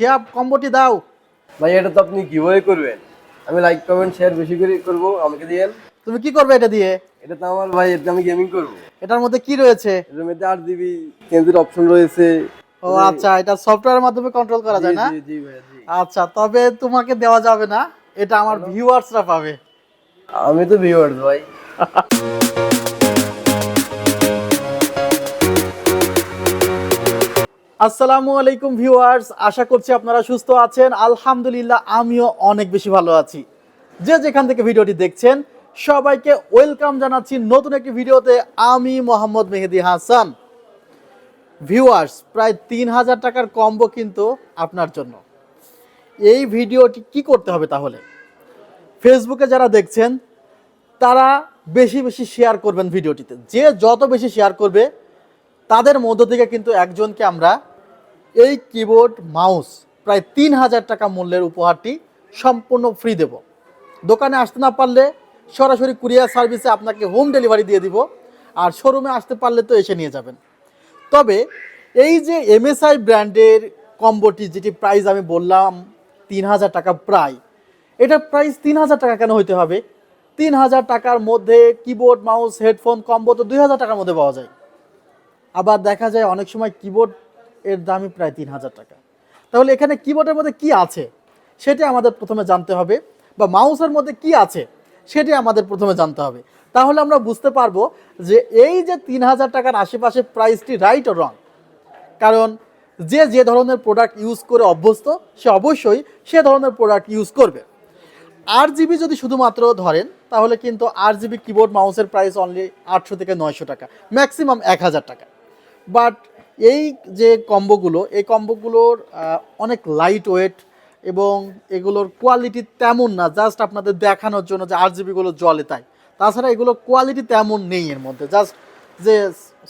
শিয়াব কম্বোটি দাও? ভাই এটা তো আপনি কীভাবে করবেন। আমি লাইক কমেন্ট শেয়ার বেশি করে করব আমাকে দিয়েন। তুমি কি করবে এটা দিয়ে? এটা তো আমার ভাই এটা আমি গেমিং করব। এটার মধ্যে কি রয়েছে? এটার মধ্যে আট জিবি চেঞ্জের অপশন রয়েছে। ও আচ্ছা এটা সফটওয়্যারের মাধ্যমে কন্ট্রোল করা যায় না? জি জি ভাই জি। আচ্ছা তবে তোমাকে দেওয়া যাবে না এটা আমার ভিউয়ার্সরা পাবে। আমি তো ভিউয়ার্স ভাই। আসসালামু আলাইকুম ভিউয়ার্স, আশা করছি আপনারা সুস্থ আছেন। আলহামদুলিল্লাহ, আমিও অনেক বেশি ভালো আছি। যে যেখান থেকে ভিডিওটি দেখছেন, সবাইকে ওয়েলকাম জানাচ্ছি নতুন একটি ভিডিওতে। আমি মোহাম্মদ মেহেদি হাসান। ভিউয়ার্স, প্রায় তিন হাজার টাকার কম্বো কিন্তু আপনার জন্য। এই ভিডিওটি কি করতে হবে তাহলে? ফেসবুকে যারা দেখছেন, তারা বেশি বেশি শেয়ার করবেন ভিডিওটিতে। যে যত বেশি শেয়ার করবে, তাদের মধ্য থেকে কিন্তু একজনকে আমরা এই কিবোর্ড মাউস প্রায় তিন হাজার টাকা মূল্যের উপহারটি সম্পূর্ণ ফ্রি দেব। দোকানে আসতে না পারলে সরাসরি কুরিয়ার সার্ভিসে আপনাকে হোম ডেলিভারি দিয়ে দিব আর শোরুমে আসতে পারলে তো এসে নিয়ে যাবেন। তবে এই যে এমএসআই ব্র্যান্ডের কম্বোটি যেটি প্রাইস আমি বললাম তিন হাজার টাকা প্রায় এটার প্রাইস তিন হাজার টাকা কেন হইতে হবে? তিন হাজার টাকার মধ্যে কিবোর্ড মাউস হেডফোন কম্বো তো দুই হাজার টাকার মধ্যে পাওয়া যায়। আবার দেখা যায় অনেক সময় কিবোর্ড এর দামই প্রায় তিন হাজার টাকা। তাহলে এখানে কিবোর্ডের মধ্যে কি আছে? সেটি আমাদের প্রথমে জানতে হবে। বা মাউসের মধ্যে কি আছে? সেটি আমাদের প্রথমে জানতে হবে। তাহলে আমরা বুঝতে পারব যে এই যে তিন হাজার টাকার আশেপাশে প্রাইসটি রাইট ও রং কারণ যে যে ধরনের প্রোডাক্ট ইউজ করে অভ্যস্ত, সে অবশ্যই সে ধরনের প্রোডাক্ট ইউজ করবে। আট জিবি যদি শুধুমাত্র ধরেন, তাহলে কিন্তু আট জিবি কিবোর্ড মাউসের প্রাইস অনলি আটশো থেকে নয়শো টাকা ম্যাক্সিমাম এক হাজার টাকা। বাট এই যে কম্বোগুলো, এই কম্বোগুলোর অনেক লাইট ওয়েট এবং এগুলোর কোয়ালিটি তেমন না জাস্ট আপনাদের দেখানোর জন্য যে আর জিবিগুলো জলে তাই। তাছাড়া এগুলো কোয়ালিটি তেমন নেই এর মধ্যে জাস্ট যে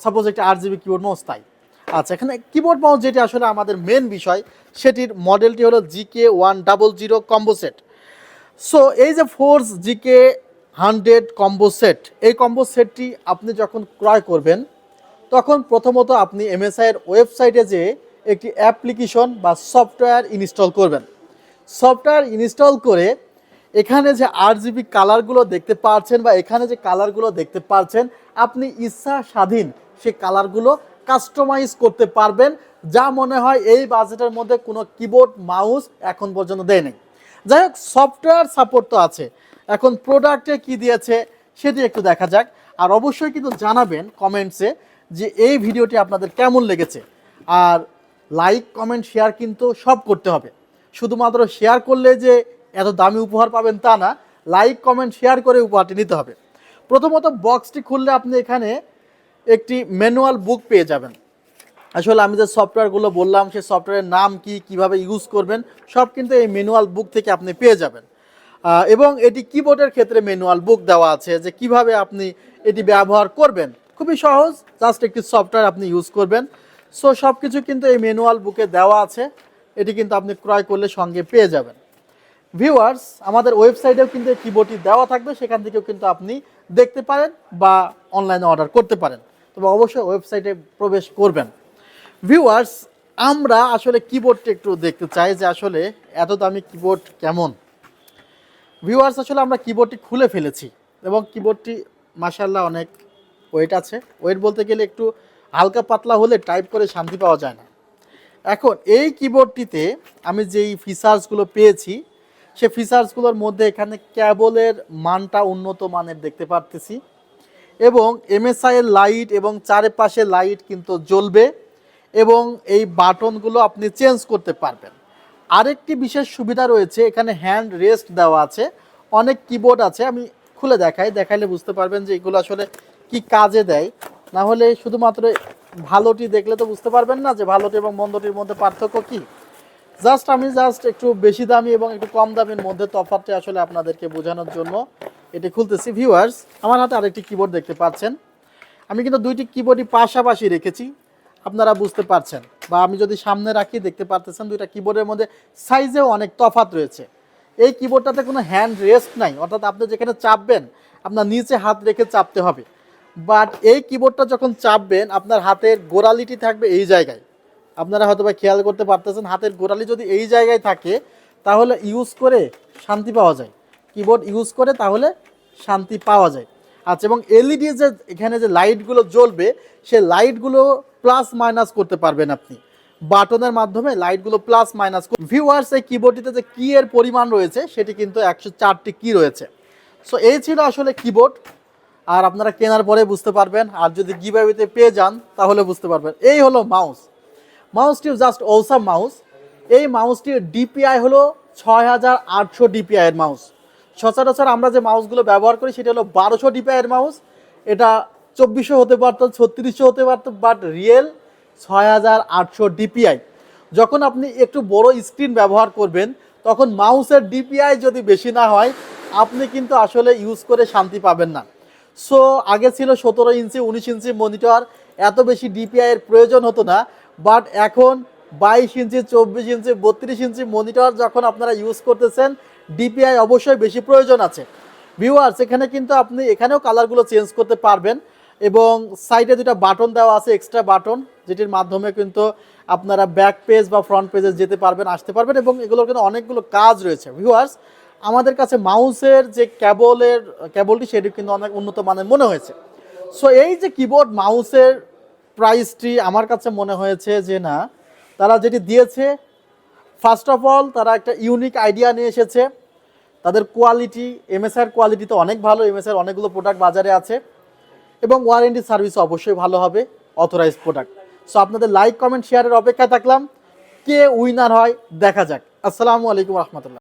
সাপোজ একটা আর জিবি কিবোর্ড মাউস তাই। আচ্ছা এখানে কিবোর্ড মাউস যেটি আসলে আমাদের মেন বিষয়, সেটির মডেলটি হলো GK one double zero combo set so এই যে Force GK hundred combo set এই কম্বো সেটটি আপনি যখন ক্রয় করবেন তখন প্রথমত আপনি এমএসআই এর ওয়েবসাইটে যে একটি অ্যাপ্লিকেশন বা সফটওয়্যার ইনস্টল করবেন। সফটওয়্যার ইনস্টল করে এখানে যে আট জিবি কালারগুলো দেখতে পাচ্ছেন বা এখানে যে কালারগুলো দেখতে পাচ্ছেন আপনি ইচ্ছা স্বাধীন সে কালারগুলো কাস্টমাইজ করতে পারবেন। যা মনে হয় এই বাজেটের মধ্যে কোনো কিবোর্ড, মাউস এখন পর্যন্ত দেয় নেই। যাই হোক, সফটওয়্যার সাপোর্ট তো আছে। এখন প্রোডাক্টে কি দিয়েছে সেটি একটু দেখা যাক। আর অবশ্যই কিন্তু জানাবেন কমেন্টসে যে এই ভিডিওটি আপনাদের কেমন লেগেছে। আর লাইক, কমেন্ট, শেয়ার কিন্তু সব করতে হবে। শুধুমাত্র শেয়ার করলে যে এত দামি উপহার পাবেন তা না, লাইক, কমেন্ট, শেয়ার করে উপহারটি নিতে হবে। প্রথমত বক্সটি খুললে আপনি এখানে একটি ম্যানুয়াল বুক পেয়ে যাবেন। আসলে আমি যে সফটওয়্যারগুলো বললাম সেই সফটওয়্যারের নাম কি, কীভাবে ইউজ করবেন, সব কিন্তু এই ম্যানুয়াল বুক থেকে আপনি পেয়ে যাবেন। এবং এটি কিবোর্ডের ক্ষেত্রে ম্যানুয়াল বুক দেওয়া আছে যে কীভাবে আপনি এটি ব্যবহার করবেন। খুবই সহজ জাস্ট একটি সফটওয়্যার আপনি ইউজ করবেন। সো সব কিছু কিন্তু এই ম্যানুয়াল বুকে দেওয়া আছে। এটি কিন্তু আপনি ক্রয় করলে সঙ্গে পেয়ে যাবেন। ভিউয়ার্স আমাদের ওয়েবসাইটেও কিন্তু এই কিবোর্ডটি দেওয়া থাকবে। সেখান থেকেও কিন্তু আপনি দেখতে পারেন বা অনলাইনে অর্ডার করতে পারেন। তবে অবশ্যই ওয়েবসাইটে প্রবেশ করবেন। ভিউয়ার্স আমরা আসলে কিবোর্ডটা একটু দেখতে চাই যে আসলে এত দামি কিবোর্ড কেমন। ভিউয়ার্স আসলে আমরা কিবোর্ডটি খুলে ফেলেছি এবং কিবোর্ডটি মাসাল্লাহ অনেক ওয়েট আছে। ওয়েট বলতে গেলে একটু হালকা পাতলা হলে টাইপ করে শান্তি পাওয়া যায় না। এখন এই কিবোর্ডটিতে আমি যেই ফিচার্সগুলো পেয়েছি, সে ফিচার্সগুলোর মধ্যে এখানে ক্যাবলের মানটা উন্নত মানের দেখতে পারতেছি এবং এমএসআই এর লাইট এবং চারিপাশে লাইট কিন্তু জ্বলবে এবং এই বাটনগুলো আপনি চেঞ্জ করতে পারবেন। আরেকটি বিশেষ সুবিধা রয়েছে, এখানে হ্যান্ড রেস্ট দেওয়া আছে। অনেক কিবোর্ড আছে, আমি খুলে দেখাই, দেখাইলে বুঝতে পারবেন যে এগুলো আসলে কি কাজে দেয়? না হলে শুধুমাত্র ভালোটি দেখলে তো বুঝতে পারবেন না যে ভালোটি এবং মন্দটির মধ্যে পার্থক্য কি। জাস্ট আমি জাস্ট একটু বেশি দামি এবং একটু কম দামের মধ্যে তফাৎটা আসলে আপনাদেরকে বোঝানোর জন্য এটি খুলতেছি। ভিউয়ার্স আমার হাতে আরেকটি কিবোর্ড দেখতে পাচ্ছেন। আমি কিন্তু দুইটি কিবোর্ডই পাশাপাশি রেখেছি, আপনারা বুঝতে পারছেন। বা আমি যদি সামনে রাখি, দেখতে পারতেছেন দুইটা কিবোর্ডের মধ্যে সাইজেও অনেক তফাৎ রয়েছে। এই কিবোর্ডটাতে কোনো হ্যান্ড রেস্ট নাই, অর্থাৎ আপনি যেখানে চাপবেন, আপনার নিচে হাত রেখে চাপতে হবে। বাট এই কিবোর্ডটা যখন চাপবেন, আপনার হাতের গোড়ালিটি থাকবে এই জায়গায়। আপনারা হয়তো বা খেয়াল করতে পারতেছেন, হাতের গোড়ালি যদি এই জায়গায় থাকে, তাহলে ইউজ করে শান্তি পাওয়া যায়। কিবোর্ড ইউজ করে তাহলে শান্তি পাওয়া যায়। আচ্ছা এবং এলইডি যে এখানে যে লাইটগুলো জ্বলবে, সে লাইটগুলো প্লাস মাইনাস করতে পারবেন আপনি। বাটনের মাধ্যমে লাইটগুলো প্লাস মাইনাস ভিউয়ার্স এই কিবোর্ডটিতে যে কি এর পরিমাণ রয়েছে, সেটি কিন্তু একশো চারটি কি রয়েছে। সো এই ছিল আসলে কিবোর্ড আর আপনারা কেনার পরে বুঝতে পারবেন, আর যদি গিভাবিতে পেয়ে যান, তাহলে বুঝতে পারবেন। এই হলো মাউস মাউসটি জাস্ট ওসাম মাউস এই মাউসটির ডিপিআই হলো ছয় হাজার আটশো ডিপিআই এর মাউস সচরাচর আমরা যে মাউসগুলো ব্যবহার করি, সেটা হলো বারোশো ডিপিআই এর মাউস এটা চব্বিশশো হতে পারতো, ছত্রিশশো হতে পারতো বাট রিয়েল ছয় হাজার আটশো ডিপিআই যখন আপনি একটু বড় স্ক্রিন ব্যবহার করবেন, তখন মাউসের ডিপিআই যদি বেশি না হয়, আপনি কিন্তু আসলে ইউজ করে শান্তি পাবেন না। সো আগে ছিল সতেরো ইঞ্চি, উনিশ ইঞ্চি মনিটর এত বেশি ডিপিআই এর প্রয়োজন হতো না। বাট এখন বাইশ ইঞ্চি, চব্বিশ ইঞ্চি, বত্রিশ ইঞ্চি মনিটর যখন আপনারা ইউজ করতেছেন ডিপিআই অবশ্যই বেশি প্রয়োজন আছে। ভিউয়ার্স এখানে কিন্তু আপনি, এখানেও কালারগুলো চেঞ্জ করতে পারবেন। এবং সাইডে দুটা বাটন দেওয়া আছে এক্সট্রা বাটন যেটির মাধ্যমে কিন্তু আপনারা ব্যাক পেজ বা ফ্রন্ট পেজে যেতে পারবেন, আসতে পারবেন, এবং এগুলোর কিন্তু অনেকগুলো কাজ রয়েছে। ভিউয়ার্স আমাদের কাছে মাউসের যে ক্যাবলের, ক্যাবলটি সেটি কিন্তু অনেক উন্নত মানের মনে হয়েছে। সো এই যে কিবোর্ড মাউসের প্রাইসটি আমার কাছে মনে হয়েছে যে না, তারা যেটি দিয়েছে ফার্স্ট অফ অল তারা একটা ইউনিক আইডিয়া নিয়ে এসেছে। তাদের কোয়ালিটি এমএসআর কোয়ালিটি তো অনেক ভালো এমএসআর অনেকগুলো প্রোডাক্ট বাজারে আছে। এবং ওয়ারেন্টি সার্ভিস অবশ্যই ভালো হবে অথরাইজ প্রোডাক্ট সো আপনাদের লাইক কমেন্ট শেয়ারের অপেক্ষায় থাকলাম। কে উইনার হয়, দেখা যাক। আসসালামু আলাইকুম রহমতুল্লাহ।